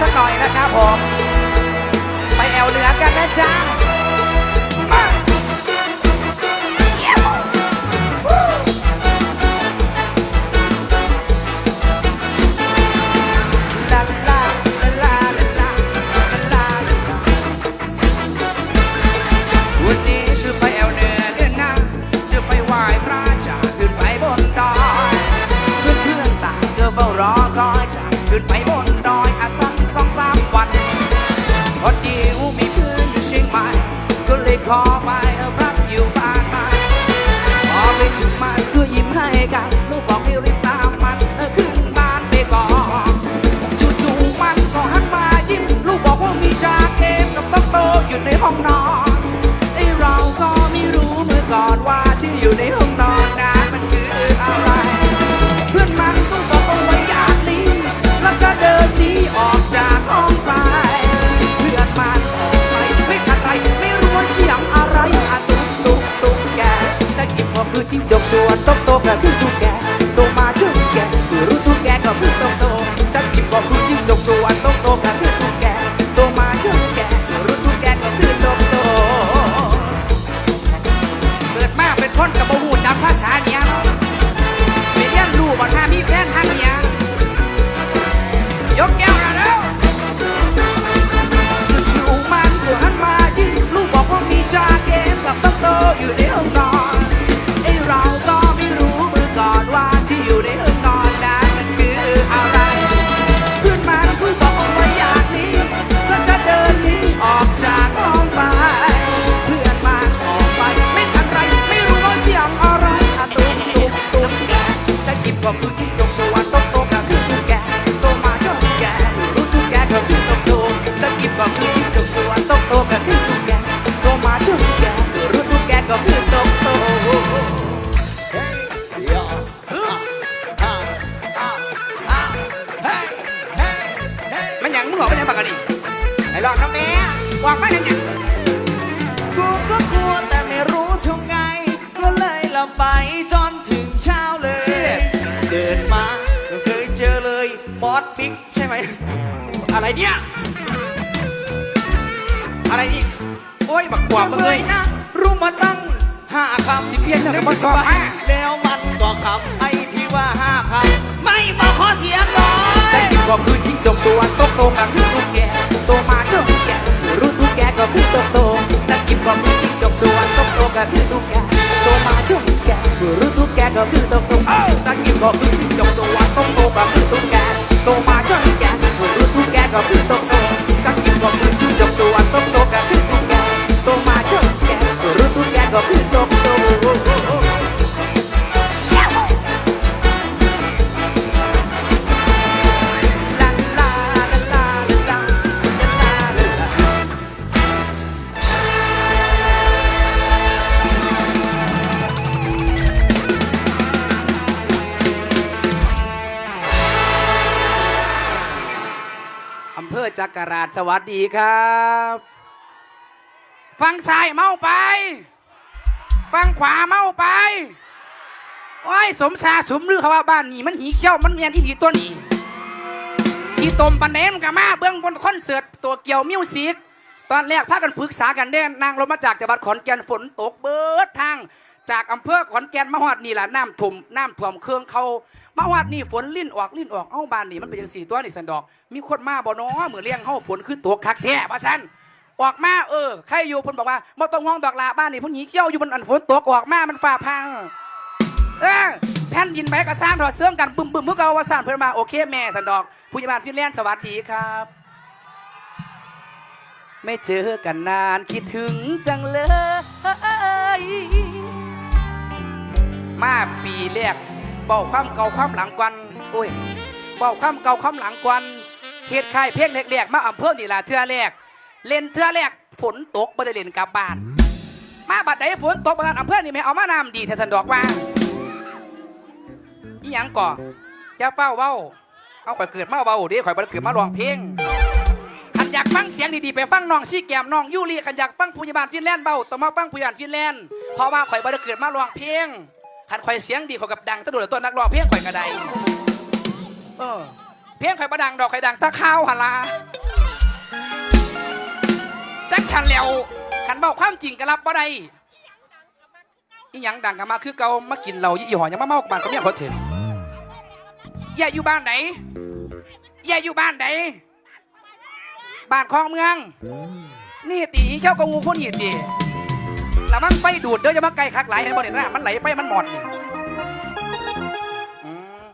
สักหน่อยนะครับผม ไปแอวเหนือกันนะจ๊ะ ขอไปเอาพักอยู่บ้านมาพอไปถึงมันก็ยิ้มให้กันลูกบอกให้รีบตามมันเออขึ้นบ้านไปก่อนจู่ๆมันก็หันมายิ้มลูกบอกว่ามีชาเกมกับต๊อกโตอยู่ในห้องนอนไอเราก็ไม่รู้เมื่อก่อนว่าที่อยู่ในห้องนอนนั้น จิ้งจกส่วนโตโตก็คือตุ๊กแกโตมาชื่อแกคือรู้ตุ๊กแกก็คือโตโต๊ะจะกินก็คือจิ้งจกส่วนโตโตก็คือตุ๊กแกโตมาชื่อแกคือรู้ตุ๊กแกก็คือโตโตเกิดมาเป็นคนกับบ่หูจำภาษาเนี้ยเนาะไปเรียนรู้บ่ท่ามีแฟนทางเนี้ยยกแก้วแล้วเร็วชิวๆมันก็หันมายิ้มลูกบอกว่ามีชาเกมกับตกโตอยู่ในห้องนอน ปากกันดิไอ้หลอกน้ำแม่วางไม่เห็นหยังกูก็กลัวแต่ไม่รู้ทำไง ก็เลยหลับไปจนถึงเช้าเลยเกิดมาก็เคยเจอเลยบอสบิ๊กใช่ไหม อะไรเนี่ย อะไรนี่โอ้ยบักกว่ามึงเคเลยยนะรู้มาตั้งห้าคำสิเพี้ยนแล้วก็สอบมาแล้วมันก็คำไอ้ที่ว่าห้าคำไม่มาขอเสียงเลจะย ก็คือจิ้งจกสวนโตโตก็คือตุ๊กแกโตมาเจ้าตุ๊กแกรู้ตุ๊กแกก็คือโตโตจะกินก็คือจิ้งจกสวนโตโตก็คือตุ๊กแกโตมาเจ้าตุ๊กแกรู้ตุ๊กแกก็คือโตโตจะกินก็คือจิ้งจกสวนโตโตก็คือตุ๊กแกโตมาเจ้าตุ๊กแกรู้ตุ๊กแกก็คือโตโตจะกินก็คือจิ้งจกสวนโตโตก็คือตุ๊กแกโตมาเจ้าตุ๊กแกรู้ตุ๊กแกก็คือโตโต จักรราชสวัสดีครับ ฟังซ้ายเมาไป ฟังขวาเมาไปโอ้ยสมชาสมลือเขาว่าบ้านนี้มันหีเขี้ยวมันเมียนอีหลีตัวนี้ขี่ตมปันเนมกับมาเบื้องบนคอนเสิร์ตตัวเกี่ยวมิวสิกตอนแรกพากันปรึกษากันเด่นนางลงมาจากจังหวัดขอนแก่นฝนตกเบิดทาง จากอำเภอขอนแก่นมาฮอดนี่แหละน้ำท่วมน้ำท่วมเครื่องเขามาฮอดนี่ฝนลิ้นออกลิ้นออกเอ้าบ้านนี่มันเป็นจังสี่ตัวนี่สันดอก มีคนมาบ่น้อมือเลี้ยงเฮาฝนคือตกคักแท้ว่าซั่นออกมาเออใครอยู่เพิ่นบอกว่าบ่ต้องห่วงดอกลาบ้านนี่เพิ่นหนีเขี้ยวอยู่บนอันฝนตกออกมามันฟ้าพังเออแผ่นดินไหวก็สร้างถอดเสื่อมกันบึมบึมเมื่อเก่าว่าสร้างเพิ่นมาโอเคแม่สันดอกผู้ใหญ่บ้านฟินแลนด์สวัสดีครับไม่เจอกันนานคิดถึงจังเลย มาปีแรกเบาความเก่าความหลังกวนโอ้ยเบาความเก่าความหลังกวนเฮ็ดค่ายเพลงแรกๆมาอำเภอนี่ละเทือแรก เล่นเทือแรกฝนตกบ่ได้เล่นกลับบ้าน มาบัดใดฝนตกบ้านอำเภอนี่แม่เอามาน้ำดีแท้สันดอกว่าอีหยังก่ออย่าเป้าเว้า เอาข่อยเกิดมาเว้าดิข่อยบ่ได้เกิดมาร้องเพลงขันอยากฟังเสียงดีๆไปฟังน้องซี่แกมน้องยูรีขันอยากฟังผู้ใหญ่บ้านฟินแลนด์เบ้าต้องมาฟังผู้ใหญ่บ้านฟินแลนด์เพราะว่าข่อยบ่ได้เกิดมาร้องเพลง ขันข่อยเสียงดีข่อยกับดังตะโดดตัวนักร้องเพลงข่อยกระไดเออเพียงไข่ประดังดอกไข่ดังตะข้าวหนลาจักฉันแล้วขันบอกความจริงก็รับบ่ได้อีหยังดังกันมาคือเกามากินเหล้ายี่หอยังมาเมาบ้านก็เมียเขาเถินอย่าอยู่บ้านไหนอย่าอยู่บ้านไหนบ้านคลองเมือง นี่ตีเช่ากงูคนหีตี ล้วมันไปดูดเด้อจะมาไกลคักไหลเห็นบ่เนี่ยนะมันไหลไปมันหมดนี่อืม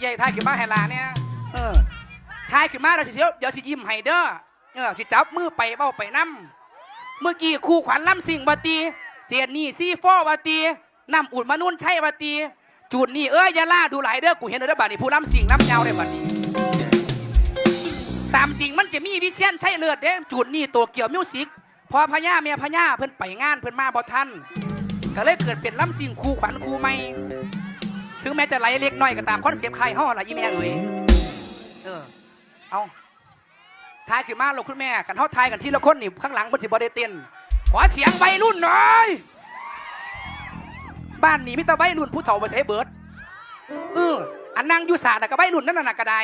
ใหญ่ทายขึ้นมาให้ลาเนี่ยเออทายขึ้นมาเราสิเดี๋ยวเดี๋ยวสิยิ้มให้เด้อเออสิจับมือไปเบ้าไปน้ำเมื่อกี้ครูขวัญล่ำสิ่งบาตีเจนนี่ซีโฟบาตีน้ำอุ่นมานุ่นใช่บาตีจูดนี่เอ้ยอยาล่าดูหลายเด้อกูเห็นเด้อบัดนี้ผู้ล่ำสิ่งน้ำยาวเลยบัดนี้ ตามจริงมันจะมีวิเชียนใช่เลือดเด้จุดนี่ตัวเกี่ยวมิวสิก พอพญาเมียพญาเพิ่นไปงานเพิ่นมาบ่ทันก็เลยเกิดเป็นล้ำสิ่งครูขวัญครูไม่ถึงแม้จะไหลเล็กน้อยก็ตามคอนเซปต์ใครห่อละอีแม่เอ๋ยเออเอาทายขึ้นมาลูกคุณแม่ขันเฮาทายกันที่ละคนนี่ข้างหลังเพิ่นสิบ่ได้เต้นขอเสียงวัยรุ่นหน่อยบ้านนี้มีแต่วัยรุ่นผู้เฒ่าบ่ใช่เบิดเอออันนั่งอยู่ศาลน่ะก็วัยรุ่นนั่นน่ะก็ได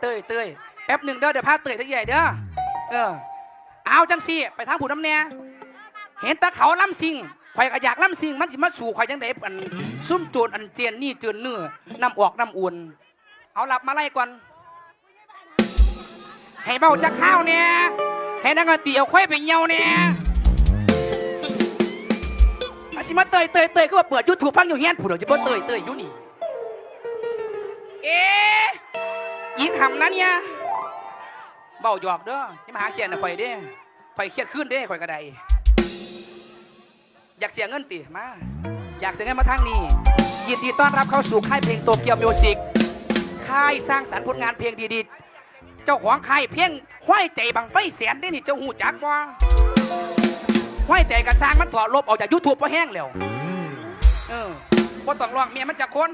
เตยเตยแป๊บหนึ่งเด้อเดี๋ยวพาเตยตะใหญ่เด้อเออ เอาจังสิไปทางผู้น้ำแน่เห็นตะเขาล่ำสิงข่อยก็อยากล่ำสิงมันสิมาสู่ข่อยจังไดอันซุ่มโจรอันเจียนนี่เจือนเนื้อนำออกนำอุ่นเอาหลับมาไล่ก่อนให้เบาจะข้าวเนี่ยให้นักดนตรีเอาค่อยไปเยวเนี่ยอาสิมาเตยเตยเตยก็ว่าเปิดยูทูบฟังอยู่เฮียนผู้เดียวจะบ่เตยเตยอยู่นี่เอ๊ยิงหำนะเนี่ย เบาหยอกเด้ออย่มาหาเขียนนะข่อยเด้ข่อยเครียดขึ้นเด้ข่อยกระไดอยากเสียเงินติมา อยากเสียเงินมาทางนี้ ยินดีต้อนรับเข้าสู่ค่ายเพลงโตเกียวมิวสิกค่ายสร้างสรรค์ผลงานเพลงดีๆ เจ้าของค่ายเพลงห้อยใจบังไฟแสนได้นี่เจ้าหูจักว่าห้อยใจกระสร้างมันถอดลบออกจากยูทูบเพราะแห้งแล้วเออบ่ต้องร้องเมียมันจะคน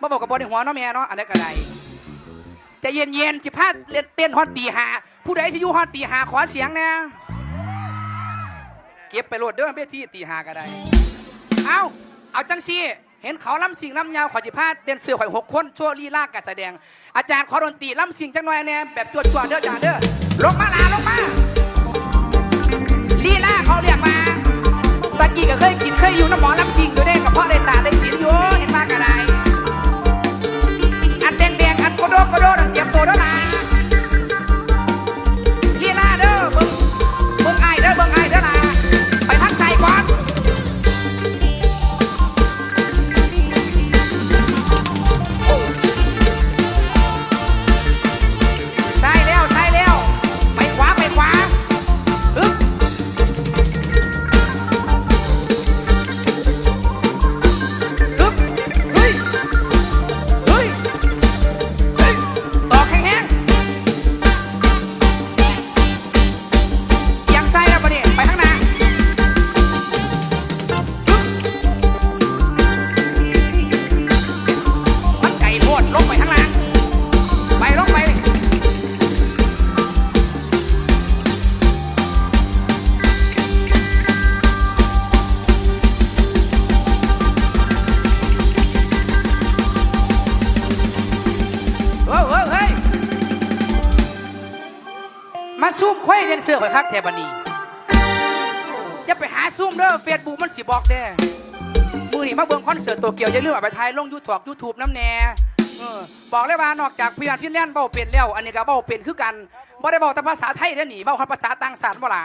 บ่บอกกับบอลในหัวเนาะแม่เนาะอันนี้ก็ได้ ใจเย็นเย็นๆสิพาเล่นเต้นฮอตตีหาผู้ใดสิอยู่ฮอตตีหาขอเสียงแน่เก็บไปโหลดเด้อเวทีตีหาก็ได้เอาเอาจังซี่เห็นเขาล่ำสิงล่ำยาวขอจิพาเต้นเสือข่อยหกคนโชว์ลีลาการแสดง อาจารย์ขอดนตรีล่ำสิงจังหน่อยแน่แบบจวดจวดๆเด้อจ้าเด้อลงมาลาลงมาลีลาเขาเรียกมาตะกี้ก็เคยกินเคยอยู่น้ำหมอล่ำสิงอยู่เด้กับพ่อได้สาได้ศิลอยู่เห็นมาก็ได้อัน เรียนเสือไปคักแทบันนี้อย่าไปหาซุ่มเด้อเฟซบุ๊กมันสิบอกเด้มือนี่มาเบิ่งคอนเสิร์ตตัวเกียวอย่าลืมเอาไปถ่ายลงยูทูบยูทูบน้ำแน่เออบอกเลยว่านอกจากพี่อันฟินแลนด์เบ้าเป็นแล้ว อันนี้ก็เบ้าเป็นคือกันบ่ได้เบ้าแต่ภาษาไทยเด้อนี่เบ้าภาษาต่างชาติบ่ล่ะ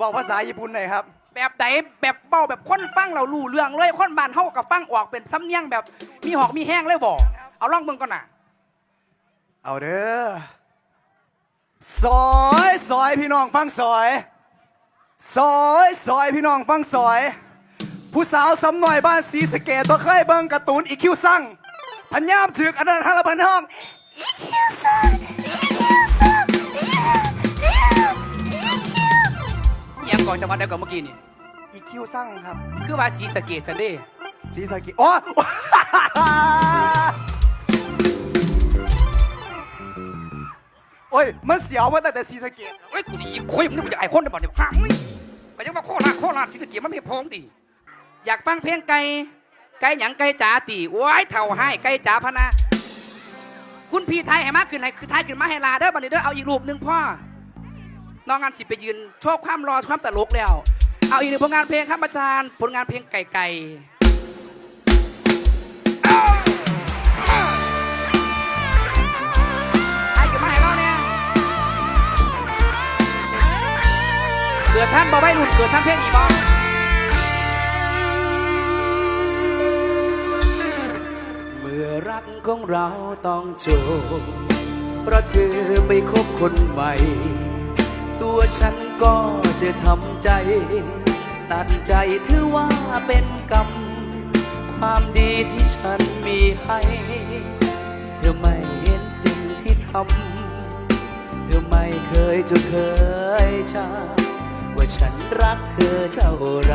บอกภาษาญี่ปุ่นหน่อยครับ แบบไหนแบบเบ้าแบบคนฟังเรารู้เรื่องเลยคนบ้านเฮากับฟังออกเป็นสำเนียงแบบมีหอกมีแห้งเลยบอกเอาลองเบิ่งก่อนน่ะเอาเด้อ ซอยซอยพี่น้องฟังซอยซอยซอยพี่น้องฟังซอย ผู้สาวสำหน่อยบ้านสีสะเกตบ่เคยเบิ่งการ์ตูนอีคิวสั่งพันยามถึกอันนั้นฮาละพันห้องอีคิวสั่งอีคิวสั่งอีคิวอีคิวอีคิวอิหยังก่อนจังหวัดใดก่อนเมื่อกี้นี่อีคิวสั่งครับ คือว่าสีสะเกตซันเด้สีสะเกตอ๋อ โอ้ย มันเสียวมาตั้งแต่สีสะเกตเฮ้ยกูสิอีกคุยมึงนี่กูจะไอ้คนได้บ่เนี่ยห้ามมึงก็ยังว่าโคราชโคราชสีสะเกตมันไม่พองดิอยากฟังเพลงไก่ไก่หยังไก่จ๋าตีโอ้ยเท่าให้ไก่จ๋าพะนะคุณพี่ไทยให้มากขึ้นให้คือไทยขึ้นมาให้ลาเด้อบัดนี้เด้อเอาอีกรูปหนึ่งพ่อน้องงานสิไปยืนโชว์ความรอความตลกแล้ว เอาอีกหนึ่งผลงานเพลงครับอาจารย์ ผลงานเพลงไก่ไก่ บ่ไม่รุ่นเกิดท่านเพลงนี้บ่เมื่อรักของเราต้องจบเพราะเธอไปคบคนใหม่ตัวฉันก็จะทำใจ ตัดใจถือว่าเป็นกรรม ความดีที่ฉันมีให้เธอไม่เห็นสิ่งที่ทำเธอไม่เคยจะเคยชา ว่าฉันรักเธอเท่าไร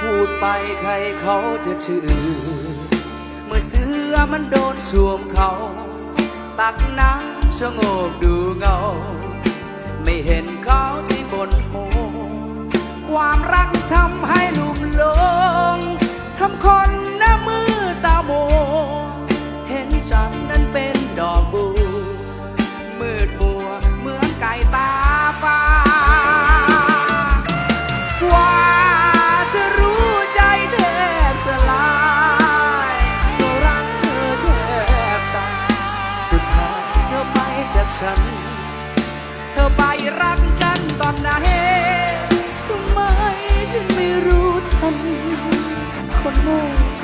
พูดไปใครเขาจะเชื่อ เมื่อเสือมันโดนสวมเขา ตักน้ำชะโงกดูเงา ไม่เห็นเขาที่บนโหความรักทำให้ลุ่มหลงทำคนหน้ามือตาโม เห็นฉันนั้นเป็นดอกบัวมืด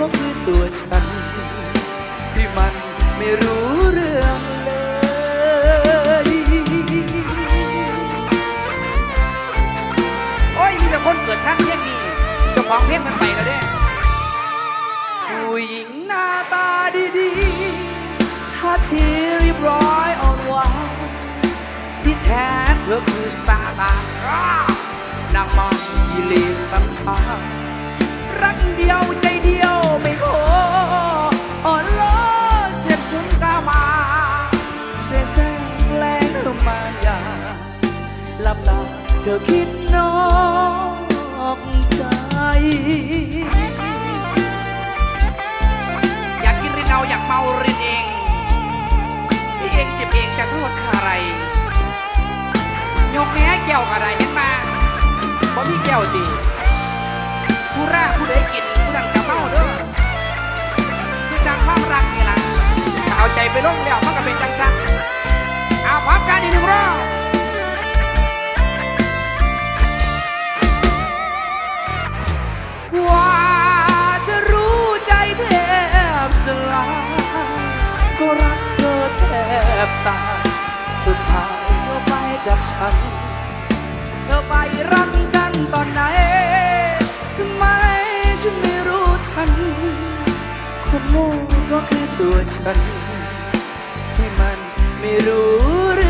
ก็คือตัวฉัน ที่มันไม่รู้เรื่องเลย โอ้ยมีแต่คนเกิดท่านเพียงนี้เจ้าของเพลงมันไปแล้วเด้ผู้หญิงหน้าตาดีๆท่าทีเรียบร้อยอ่อนหวานที่แท้เธอคือซาตานอ้านางมากิเลสตัณหารักเดียวใจเดียว เธอคิดนอกใจ อยากกินรินเอาอยากเมารินเองสิเองเจ็บเองจะโทษใคร ยกแง่แก้วอะไรเห็นมาบ่มีแก้วตีสุราผู้ใดกินผู้นั้นจะเมาเด้อคือจังความรักนี่ล่ะเอาใจไปลงแล้วมันก็เป็นจังสันเอาพร้อมกันอีกหนึ่งรอบ กว่าจะรู้ใจแทบสลายก็รักเธอแทบตายสุดท้ายเธอไปจากฉัน เธอไปรักกันตอนไหนทำไมฉันไม่รู้ทันคนโง่ก็คือตัวฉัน ที่มันไม่รู้เรื่อง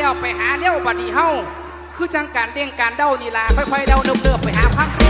เลี้ยวไปหาเลี้ยวบัดนี้เฮาคือจังการเด้งการเด้านี่ล่ะค่อยๆเด้าเนิบๆไปหาพักเร็ว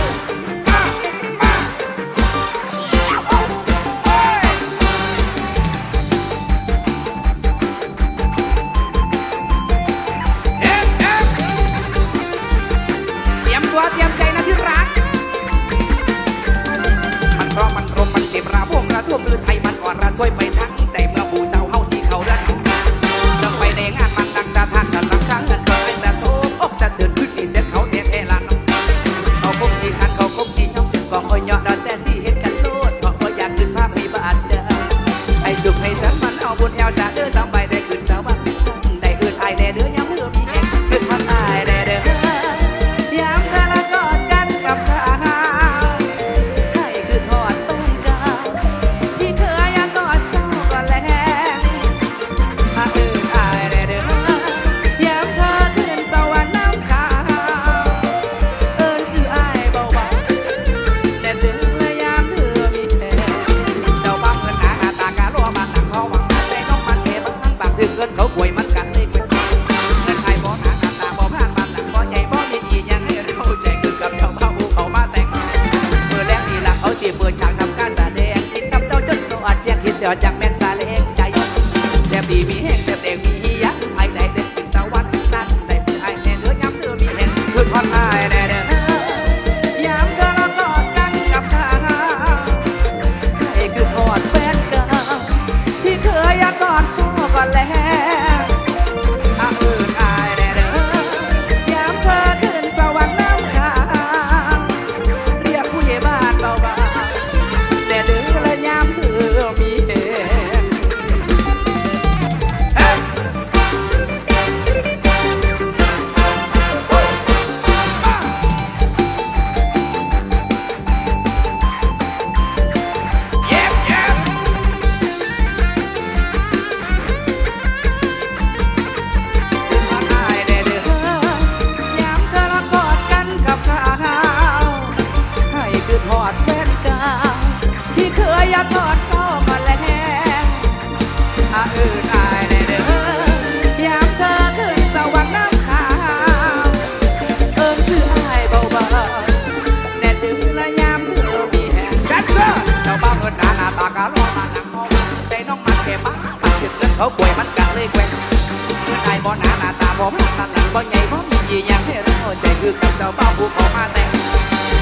บ่ใหญ่บ่มียีอยากให้เราใจคือกับเจ้าบ่าวผู้ขอมาแต่ง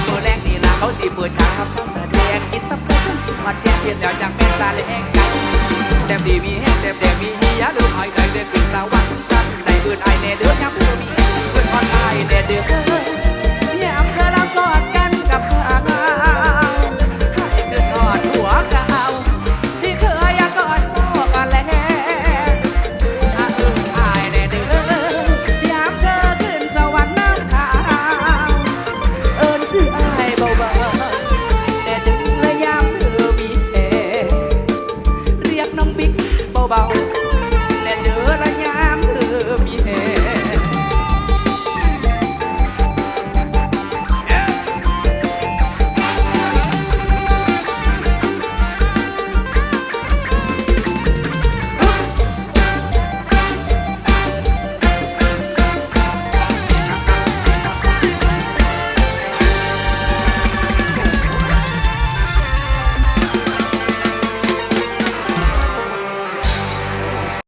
ตัวแรกนี่ล่ะเขาสิเปิดฉากเขาแสดงกินตะบไก่ทั้งสุมาเทียนเทียนแล้วจากแม่นซาเล่งกันแซมดีมีแหงแซมแดงมีฮียาดืมไอ้ใดเดคือสาววังสั้นใดอื่นไอ้แน่เดือดย้ำเพื่อมีเพื่อนอ่นไอ้แนเดือดเนี่ยอำเภอลำกอดกัน